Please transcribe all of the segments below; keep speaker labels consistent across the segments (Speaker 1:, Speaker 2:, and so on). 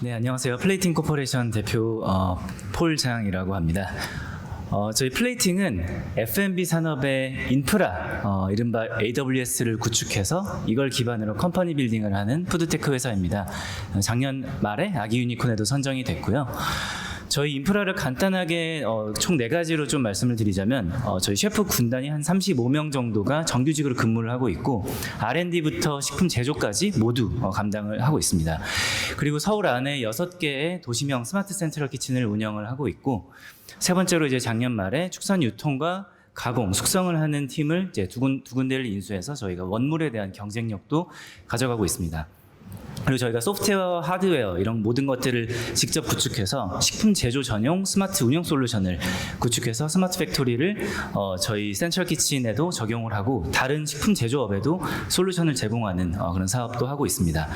Speaker 1: 네, 안녕하세요. 플레이팅 코퍼레이션 대표 어, 폴 장이라고 합니다. 어, 저희 플레이팅은 F&B 산업의 인프라, 어, 이른바 AWS를 구축해서 이걸 기반으로 컴퍼니 빌딩을 하는 푸드테크 회사입니다. 어, 작년 말에 아기 유니콘에도 선정이 됐고요. 저희 인프라를 간단하게 어, 총 네 가지로 좀 말씀을 드리자면 어, 저희 셰프 군단이 한 35명 정도가 정규직으로 근무를 하고 있고 R&D부터 식품 제조까지 모두 어, 감당을 하고 있습니다. 그리고 서울 안에 6개의 도시명 스마트 센트럴 키친을 운영을 하고 있고 세 번째로 이제 작년 말에 축산 유통과 가공, 숙성을 하는 팀을 이제 두, 군, 두 군데를 인수해서 저희가 원물에 대한 경쟁력도 가져가고 있습니다. 그리고 저희가 소프트웨어, 하드웨어 이런 모든 것들을 직접 구축해서 식품 제조 전용 스마트 운영 솔루션을 구축해서 스마트 팩토리를 어, 저희 센트럴 키친에도 적용을 하고 다른 식품 제조업에도 솔루션을 제공하는 어, 그런 사업도 하고 있습니다.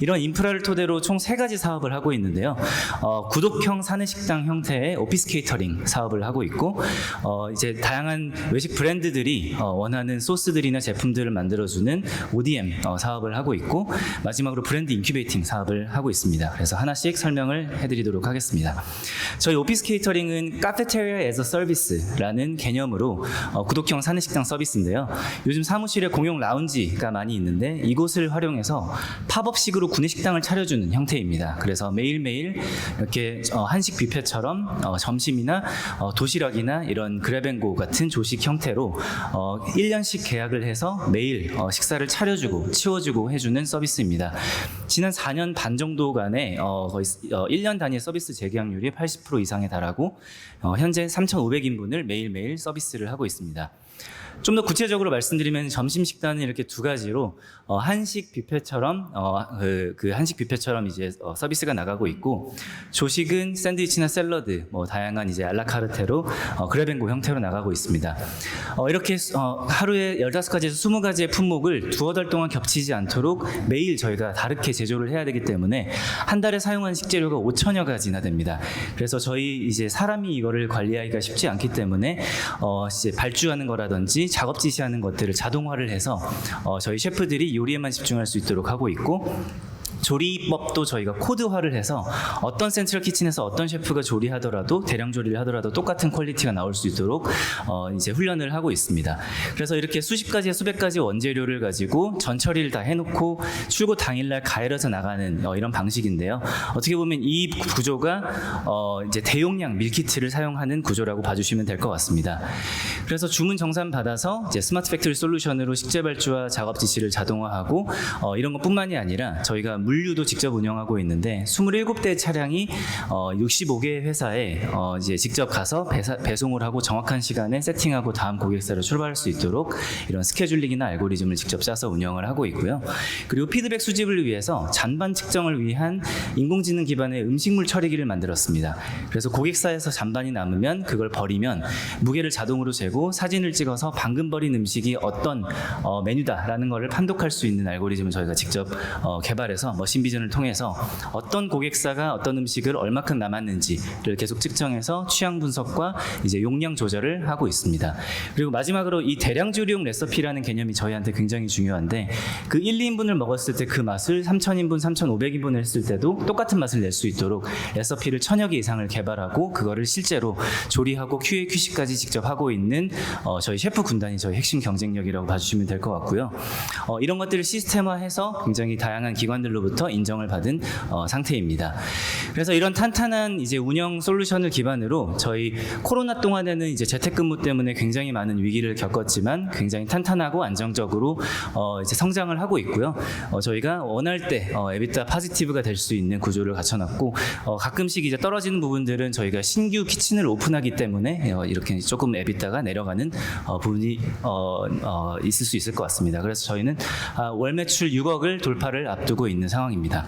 Speaker 1: 이런 인프라를 토대로 총 세 가지 사업을 하고 있는데요. 어, 구독형 사내식당 형태의 오피스 케이터링 사업을 하고 있고 어, 이제 다양한 외식 브랜드들이 어, 원하는 소스들이나 제품들을 만들어주는 ODM 어, 사업을 하고 있고 마지막으로 브랜드 인큐베이팅 사업을 하고 있습니다. 그래서 하나씩 설명을 해드리도록 하겠습니다. 저희 오피스 케이터링은 카페테리아 에서 서비스라는 개념으로 어, 구독형 사내식당 서비스인데요. 요즘 사무실에 공용 라운지가 많이 있는데 이곳을 활용해서 팝업식으로 구내식당을 차려주는 형태입니다. 그래서 매일매일 이렇게 어, 한식 뷔페처럼 어, 점심이나 어, 도시락이나 이런 그랩앤고 같은 조식 형태로 어, 1년씩 계약을 해서 매일 어, 식사를 차려주고 치워주고 해주는 서비스입니다. 지난 4년 반 정도간에 어, 거의 어, 1년 단위 서비스 재계약률이 80% 이상에 달하고 어, 현재 3,500인분을 매일매일 서비스를 하고 있습니다. 좀 더 구체적으로 말씀드리면 점심 식단은 이렇게 두 가지로 어, 한식 뷔페처럼 어, 그, 그 한식 뷔페처럼 이제 어, 서비스가 나가고 있고 조식은 샌드위치나 샐러드 뭐 다양한 이제 알라카르테로 어, 그랩앤고 형태로 나가고 있습니다. 어, 이렇게 어, 하루에 15가지에서 20가지의 품목을 두어 달 동안 겹치지 않도록 매일 저희가 다르게 제조를 해야 되기 때문에 한 달에 사용한 식재료가 5천여 가지나 됩니다. 그래서 저희 이제 사람이 이거를 관리하기가 쉽지 않기 때문에 어, 이제 발주하는 거라 든지 작업 지시하는 것들을 자동화를 해서 어, 저희 셰프들이 요리에만 집중할 수 있도록 하고 있고 조리법도 저희가 코드화를 해서 어떤 센트럴 키친에서 어떤 셰프가 조리하더라도 대량 조리를 하더라도 똑같은 퀄리티가 나올 수 있도록 어, 이제 훈련을 하고 있습니다. 그래서 이렇게 수십 가지 수백 가지 원재료를 가지고 전처리를 다 해놓고 출고 당일날 가열해서 나가는 어, 이런 방식인데요. 어떻게 보면 이 구조가 어, 이제 대용량 밀키트를 사용하는 구조라고 봐주시면 될 것 같습니다. 그래서 주문 정산 받아서 이제 스마트 팩토리 솔루션으로 식재 발주와 작업 지시를 자동화하고 어, 이런 것뿐만이 아니라 저희가 물류도 직접 운영하고 있는데 27대 차량이 어, 65개 회사에 어, 이제 직접 가서 배사, 배송을 하고 정확한 시간에 세팅하고 다음 고객사로 출발할 수 있도록 이런 스케줄링이나 알고리즘을 직접 짜서 운영을 하고 있고요. 그리고 피드백 수집을 위해서 잔반 측정을 위한 인공지능 기반의 음식물 처리기를 만들었습니다. 그래서 고객사에서 잔반이 남으면 그걸 버리면 무게를 자동으로 재고 사진을 찍어서 방금 버린 음식이 어떤 어, 메뉴다라는 것을 판독할 수 있는 알고리즘을 저희가 직접 어, 개발해서 머신 비전을 통해서 어떤 고객사가 어떤 음식을 얼마큼 남았는지를 계속 측정해서 취향 분석과 이제 용량 조절을 하고 있습니다. 그리고 마지막으로 이 대량 조리용 레시피라는 개념이 저희한테 굉장히 중요한데 그 1, 2인분을 먹었을 때 그 맛을 3,000인분, 3,500인분 했을 때도 똑같은 맛을 낼 수 있도록 레시피를 천여 개 이상을 개발하고 그거를 실제로 조리하고 QA, QC까지 직접 하고 있는 어, 저희 셰프 군단이 저희 핵심 경쟁력이라고 봐주시면 될 것 같고요. 어, 이런 것들을 시스템화해서 굉장히 다양한 기관들로부터 인정을 받은 어, 상태입니다. 그래서 이런 탄탄한 이제 운영 솔루션을 기반으로 저희 코로나 동안에는 이제 재택근무 때문에 굉장히 많은 위기를 겪었지만 굉장히 탄탄하고 안정적으로 어, 이제 성장을 하고 있고요. 어, 저희가 원할 때 어, 에비타 파지티브가 될 수 있는 구조를 갖춰놨고 어, 가끔씩 이제 떨어지는 부분들은 저희가 신규 키친을 오픈하기 때문에 어, 이렇게 조금 에비타가 내려가는 어, 부분이 어, 어, 있을 수 있을 것 같습니다. 그래서 저희는 아, 월 매출 6억을 돌파를 앞두고 있는 상황 입니다.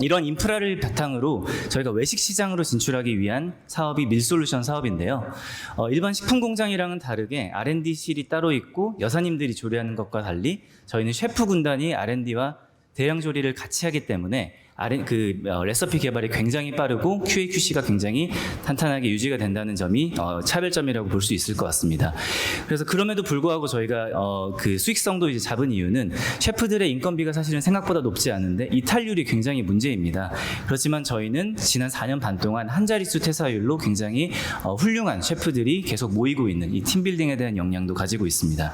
Speaker 1: 이런 인프라를 바탕으로 저희가 외식 시장으로 진출하기 위한 사업이 밀솔루션 사업인데요. 어, 일반 식품 공장이랑은 다르게 R&D실이 따로 있고 여사님들이 조리하는 것과 달리 저희는 셰프 군단이 R&D와 대량 조리를 같이 하기 때문에 R- 그 어, 레시피 개발이 굉장히 빠르고 QA/QC가 굉장히 탄탄하게 유지가 된다는 점이 어, 차별점이라고 볼 수 있을 것 같습니다. 그래서 그럼에도 불구하고 저희가 어, 그 수익성도 이제 잡은 이유는 셰프들의 인건비가 사실은 생각보다 높지 않은데 이탈률이 굉장히 문제입니다. 그렇지만 저희는 지난 4년 반 동안 한 자릿수 퇴사율로 굉장히 어, 훌륭한 셰프들이 계속 모이고 있는 이 팀빌딩에 대한 역량도 가지고 있습니다.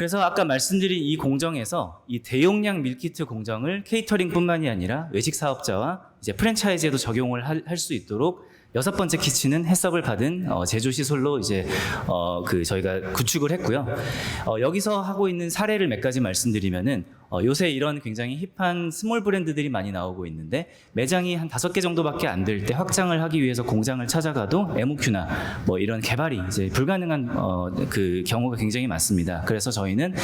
Speaker 1: 그래서 아까 말씀드린 이 공정에서 이 대용량 밀키트 공정을 케이터링뿐만이 아니라 외식 사업자와 이제 프랜차이즈에도 적용을 할 수 있도록 여섯 번째 키친은 해석을 받은 어, 제조 시설로 이제 어, 그 저희가 구축을 했고요. 어, 여기서 하고 있는 사례를 몇 가지 말씀드리면은 어, 요새 이런 굉장히 힙한 스몰 브랜드들이 많이 나오고 있는데 매장이 한 다섯 개 정도밖에 안 될 때 확장을 하기 위해서 공장을 찾아가도 MOQ나 뭐 이런 개발이 이제 불가능한 어, 그 경우가 굉장히 많습니다. 그래서 저희는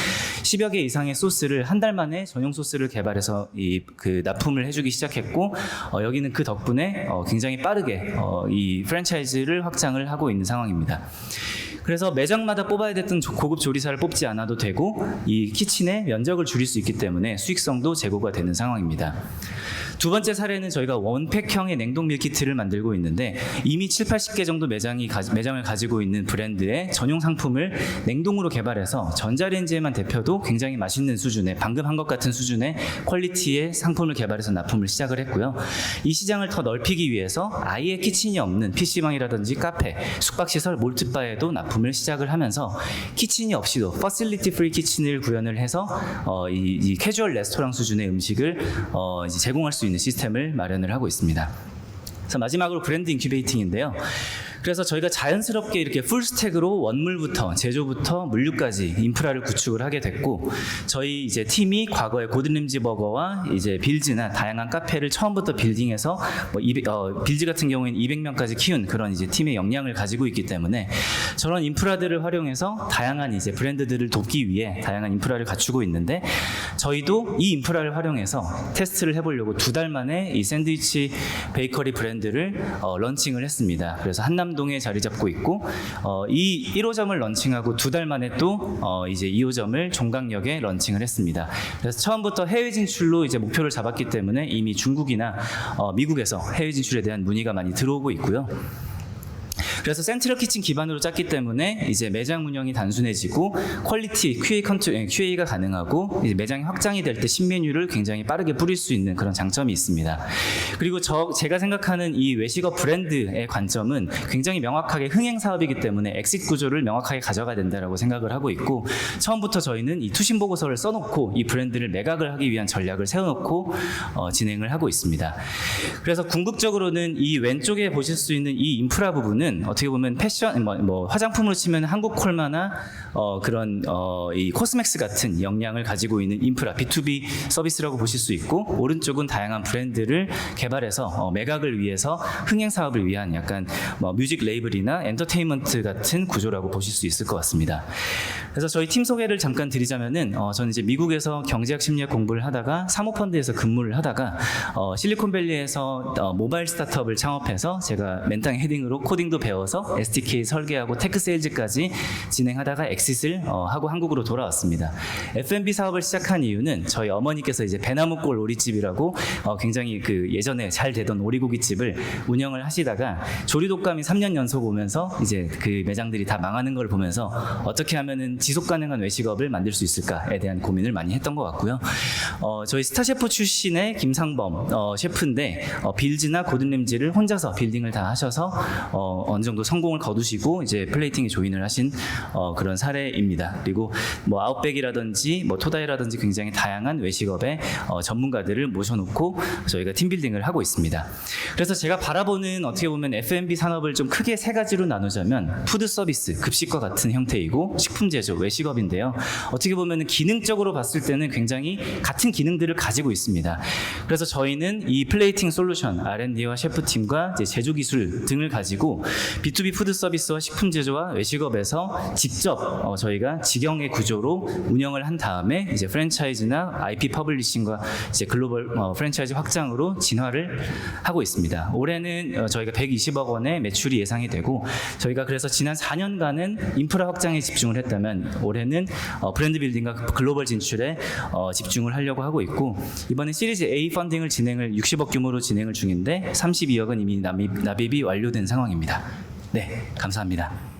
Speaker 1: 10여 개 이상의 소스를 한 달 만에 전용 소스를 개발해서 이 그 납품을 해주기 시작했고 어, 여기는 그 덕분에 어, 굉장히 빠르게 어, 이 프랜차이즈를 확장을 하고 있는 상황입니다. 그래서 매장마다 뽑아야 됐던 조- 고급 조리사를 뽑지 않아도 되고 이 키친의 면적을 줄일 수 있기 때문에 수익성도 제고가 되는 상황입니다. 두 번째 사례는 저희가 원팩형의 냉동 밀키트를 만들고 있는데 이미 7, 80개 정도 매장이 가- 매장을 가지고 있는 브랜드의 전용 상품을 냉동으로 개발해서 전자레인지에만 데펴도 굉장히 맛있는 수준의 방금 한 것 같은 수준의 퀄리티의 상품을 개발해서 납품을 시작을 했고요. 이 시장을 더 넓히기 위해서 아예 키친이 없는 PC방이라든지 카페, 숙박시설, 몰트바에도 납품을 시작을 하면서 키친이 없이도 퍼실리티 프리 키친을 구현을 해서 어, 이, 이 캐주얼 레스토랑 수준의 음식을 어, 제공할 수 있는 시스템을 마련을 하고 있습니다. 그래서 마지막으로 브랜드 인큐베이팅인데요. 그래서 저희가 자연스럽게 이렇게 풀스택으로 원물부터 제조부터 물류까지 인프라를 구축을 하게 됐고 저희 이제 팀이 과거에 고든림지 버거와 이제 빌즈나 다양한 카페를 처음부터 빌딩해서 뭐 200, 어, 빌즈 같은 경우에는 200명까지 키운 그런 이제 팀의 역량을 가지고 있기 때문에 저런 인프라들을 활용해서 다양한 이제 브랜드들을 돕기 위해 다양한 인프라를 갖추고 있는데 저희도 이 인프라를 활용해서 테스트를 해보려고 두 달 만에 이 샌드위치 베이커리 브랜드를 어, 런칭을 했습니다. 그래서 한남 동에 자리 잡고 있고 어, 이 1호점을 런칭하고 두 달 만에 또 어, 이제 2호점을 종강역에 런칭을 했습니다. 그래서 처음부터 해외 진출로 이제 목표를 잡았기 때문에 이미 중국이나 어, 미국에서 해외 진출에 대한 문의가 많이 들어오고 있고요. 그래서 센트럴 키친 기반으로 짰기 때문에 이제 매장 운영이 단순해지고 퀄리티 QA 컨트 QA가 가능하고 이제 매장이 확장이 될 때 신메뉴를 굉장히 빠르게 뿌릴 수 있는 그런 장점이 있습니다. 그리고 저 제가 생각하는 이 외식업 브랜드의 관점은 굉장히 명확하게 흥행 사업이기 때문에 엑sit 구조를 명확하게 가져가야 된다라고 생각을 하고 있고 처음부터 저희는 이 투신 보고서를 써놓고 이 브랜드를 매각을 하기 위한 전략을 세워놓고 어, 진행을 하고 있습니다. 그래서 궁극적으로는 이 왼쪽에 보실 수 있는 이 인프라 부분은 어떻게 보면 패션 뭐, 뭐 화장품으로 치면 한국 콜마나 어, 그런 어, 이 코스맥스 같은 역량을 가지고 있는 인프라 B2B 서비스라고 보실 수 있고 오른쪽은 다양한 브랜드를 개발해서 어, 매각을 위해서 흥행 사업을 위한 약간 뭐 뮤직 레이블이나 엔터테인먼트 같은 구조라고 보실 수 있을 것 같습니다. 그래서 저희 팀 소개를 잠깐 드리자면은 어, 저는 이제 미국에서 경제학 심리학 공부를 하다가 사모펀드에서 근무를 하다가 어, 실리콘밸리에서 어, 모바일 스타트업을 창업해서 제가 맨땅 헤딩으로 코딩도 배워 서 SDK 설계하고 테크 세일즈까지 진행하다가 엑싯을 어, 하고 한국으로 돌아왔습니다. F&B 사업을 시작한 이유는 저희 어머니께서 이제 배나무골 오리집이라고 어, 굉장히 그 예전에 잘 되던 오리고기집을 운영을 하시다가 조리독감이 3년 연속 오면서 이제 그 매장들이 다 망하는 걸 보면서 어떻게 하면은 지속 가능한 외식업을 만들 수 있을까에 대한 고민을 많이 했던 것 같고요. 어, 저희 스타 셰프 출신의 김상범 어, 셰프인데 어, 빌즈나 고든 램지를 혼자서 빌딩을 다 하셔서 어, 어느 정도 성공을 거두시고 이제 플레이팅에 조인을 하신 어, 그런 사례입니다. 그리고 뭐 아웃백이라든지 뭐 토다이라든지 굉장히 다양한 외식업의 어, 전문가들을 모셔놓고 저희가 팀빌딩을 하고 있습니다. 그래서 제가 바라보는 어떻게 보면 F&B 산업을 좀 크게 세 가지로 나누자면 푸드 서비스, 급식과 같은 형태이고 식품 제조, 외식업인데요. 어떻게 보면 기능적으로 봤을 때는 굉장히 같은 기능들을 가지고 있습니다. 그래서 저희는 이 플레이팅 솔루션 R&D와 셰프팀과 제조 기술 등을 가지고 B2B 푸드 서비스와 식품 제조와 외식업에서 직접 어, 저희가 직영의 구조로 운영을 한 다음에 이제 프랜차이즈나 IP 퍼블리싱과 이제 글로벌 어, 프랜차이즈 확장으로 진화를 하고 있습니다. 올해는 어, 저희가 120억 원의 매출이 예상이 되고 저희가 그래서 지난 4년간은 인프라 확장에 집중을 했다면 올해는 어, 브랜드 빌딩과 글로벌 진출에 어, 집중을 하려고 하고 있고 이번에 시리즈 A 펀딩을 진행을 60억 규모로 진행을 중인데 32억은 이미 납입, 납입이 완료된 상황입니다. 네, 감사합니다.